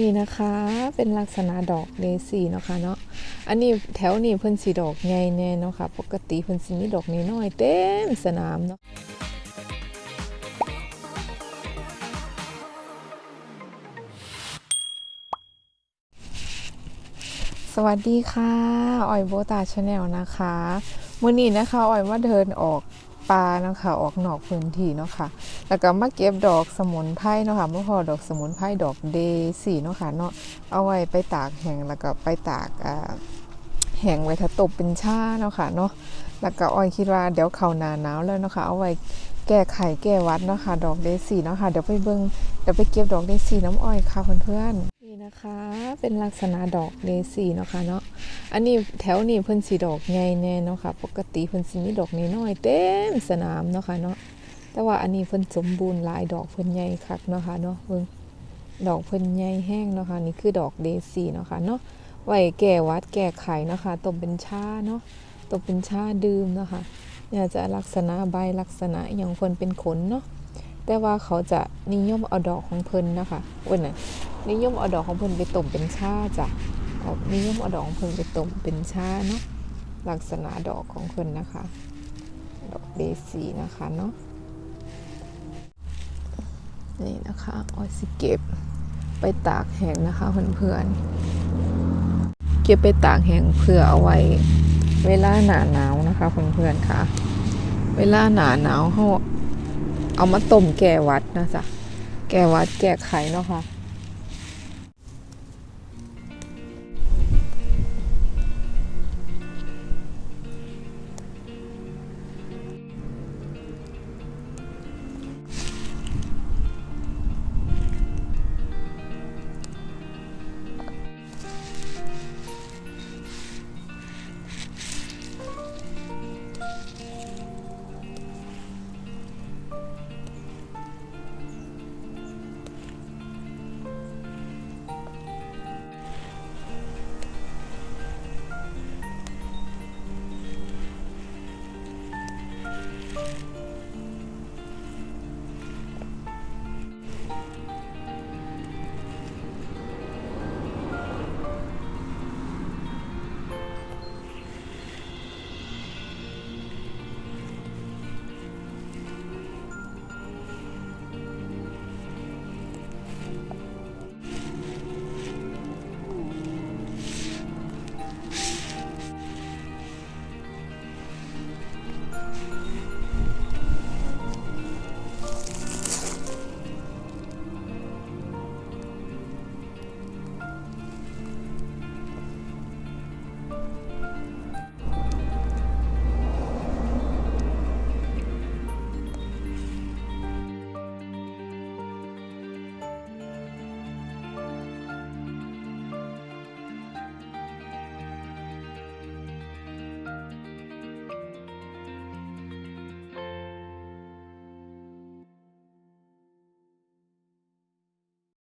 นี่นะคะเป็นลักษณะดอกเดซี่เนาะค่ะเนาะอันนี้แถวนี้เพิ่นสีดอกใหญ่แน่เนาะค่ะ ปกติเพิ่นสิมีดอกน้อยเต็มสนามเนาะสวัสดีค่ะออยโบตาชาแนลนะคะมื้อนี้นะคะออยมาเดินออก ป่าเนาะคะออกนอกพื้นที่เนาะค่ะ แล้วก็มาเก็บดอกสมุนไพรเนาะค่ะเมื่อพอดอกสมุนไพรดอกเดซี่เนาะค่ะเนาะเอาไว้ไปตากแห้งแล้วก็ไปตากอ่าแห้งไว้ถ้าตบเป็นชาเนาะค่ะเนาะแล้วก็อ้อยคิดว่าเดี๋ยวเข้าหนาหนาวแล้วเนาะค่ะเอาไว้แก้ไขแก้วัดเนาะค่ะดอกเดซี่เนาะค่ะเดี๋ยวไปเบิ่งเดี๋ยวไปเก็บดอกเดซี่น้ำอ้อยค่ะเพื่อนๆ นี่นะคะเป็นลักษณะดอกเดซี่เนาะค่ะเนาะอันนี้แถวนี้เพิ่นสีดอกใหญ่แน่เนาะค่ะ ปกติเพิ่นสิมีดอกน้อยๆเต็มสนามเนาะค่ะเนาะแต่ว่าอันนี้เพิ่นสมบูรณ์หลายดอกเพิ่นใหญ่คักเนาะค่ะเนาะเบิ่งดอกเพิ่นใหญ่แห้งเนาะค่ะนี่คือดอกเดซี่เนาะค่ะเนาะไว้แก้หวัดแก้ไขเนาะค่ะต้มเป็นชาเนาะต้มเป็นชาดื่มเนาะค่ะเนี่ยจะลักษณะใบลักษณะอย่างเพิ่นเป็นขนเนาะแต่ว่าเขาจะนิยมเอาดอกของเพิ่นนะคะว้ยน่ะ นิยมเอาดอกของเพิ่นไปต้มเป็นชาจ้ะนิยมเอาดอกของเพิ่นไปต้มเป็นชาเนาะลักษณะดอกของเพิ่นนะคะ ดอกเดซีนะคะเนาะนี่นะคะออยสิเก็บไปตากแห้งนะคะเพื่อนๆเก็บไปตากแห้งเพื่อเอาไว้เวลาหนาหนาวนะคะเพื่อนๆค่ะ เวลาหนาหนาวเขาเอามาต้มแก้วัดนะจ๊ะแก้วัดแก้ไขเนาะค่ะ